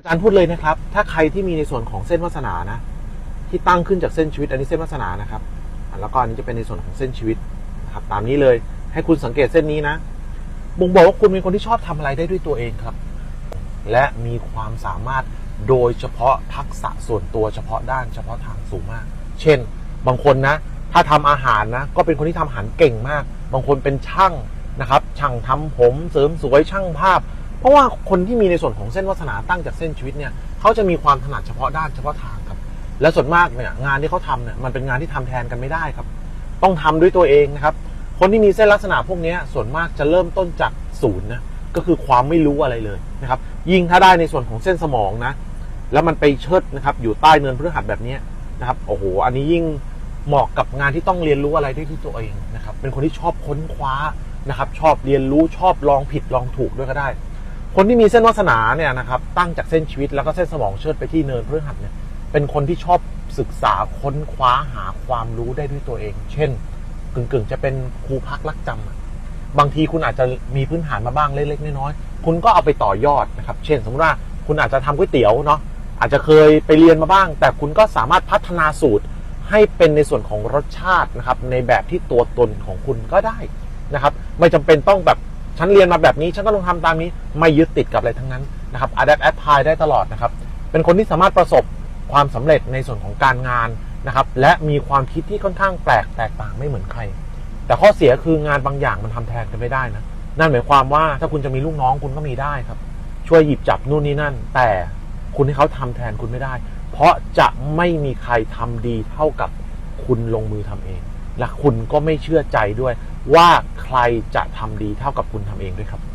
อาจารย์พูดเลยนะครับ ถ้าใครที่มีในส่วนของเส้นวาสนานะ ที่ตั้งขึ้นจากเส้นชีวิต อันนี้เส้นวาสนานะครับแล้วก็อันนี้จะเป็นในส่วนของเส้นชีวิตนะครับ ตามนี้เลยให้คุณสังเกตเส้นนี้นะบ่งบอกว่าคุณเป็นคนที่ชอบทำอะไรได้ด้วยตัวเองครับ และมีความสามารถโดยเฉพาะทักษะส่วนตัวเฉพาะด้านเฉพาะทางสูงมาก เช่น บางคนนะ ถ้าทำอาหารนะ ก็เป็นคนที่ทำอาหารเก่งมาก บางคนเป็นช่างนะครับ ช่างทำผมเสริมสวยช่างภาพ เพราะว่าคนที่มีในส่วนของเส้นวาสนาตั้งจากเส้นชีวิตเนี่ยเขาจะมีความถนัดเฉพาะด้านเฉพาะทางครับ และส่วนมากเนี่ยงานที่เขาทำเนี่ยมันเป็นงานที่ทำแทนกันไม่ได้ครับ ต้องทำด้วยตัวเองนะครับ คนที่มีเส้นลักษณะพวกนี้ส่วนมากจะเริ่มต้นจากศูนย์นะก็คือความไม่รู้อะไรเลยนะครับ ยิ่งถ้าได้ในส่วนของเส้นสมองนะ แล้วมันไปเชิดนะครับ อยู่ใต้เนินพฤหัสแบบนี้นะครับโอ้โหอันนี้ยิ่งเหมาะกับงานที่ต้องเรียนรู้อะไรได้ที่ตัวเองนะครับ เป็นคนที่ชอบค้นคว้านะครับ ชอบเรียนรู้ชอบลองผิดลองถูกด้วยก็ได้ คนที่มีเส้นวาสนาเนี่ยนะครับตั้งจากเส้นชีวิตแล้วก็เส้นสมองเชิดไปที่เนินพฤหัสเนี่ยเป็นคนที่ชอบศึกษาค้นคว้าหาความรู้ได้ด้วยตัวเอง เช่นกึ่งๆ จะเป็นครูพักรักจำอะบางทีคุณอาจจะมีพื้นฐานมาบ้างเล็กๆน้อยๆคุณก็เอาไปต่อยอดนะครับ เช่น สมมติว่าคุณอาจจะทำก๋วยเตี๋ยวเนาะอาจจะเคยไปเรียนมาบ้าง แต่คุณก็สามารถพัฒนาสูตรให้เป็นในส่วนของรสชาตินะครับในแบบที่ตัวตนของคุณก็ได้นะครับ ไม่จำเป็นต้องแบบ ฉันเรียนมาแบบนี้ฉันก็ต้องทำตามนี้ไม่ยึดติดกับอะไรทั้งนั้นนะครับ adapt apply ได้ตลอดนะครับ เป็นคนที่สามารถประสบความสำเร็จในส่วนของการงานนะครับ และมีความคิดที่ค่อนข้างแปลกแตกต่างไม่เหมือนใคร แต่ข้อเสียคืองานบางอย่างมันทำแทนกันไม่ได้นะนั่นหมายความว่าถ้าคุณจะมีลูกน้องคุณก็มีได้ครับ ช่วยหยิบจับนู่นนี่นั่น แต่คุณให้เขาทำแทนคุณไม่ได้ เพราะจะไม่มีใครทำดีเท่ากับคุณลงมือทำเอง และคุณก็ไม่เชื่อใจด้วยว่าใครจะทำดีเท่ากับคุณทำเองด้วยครับ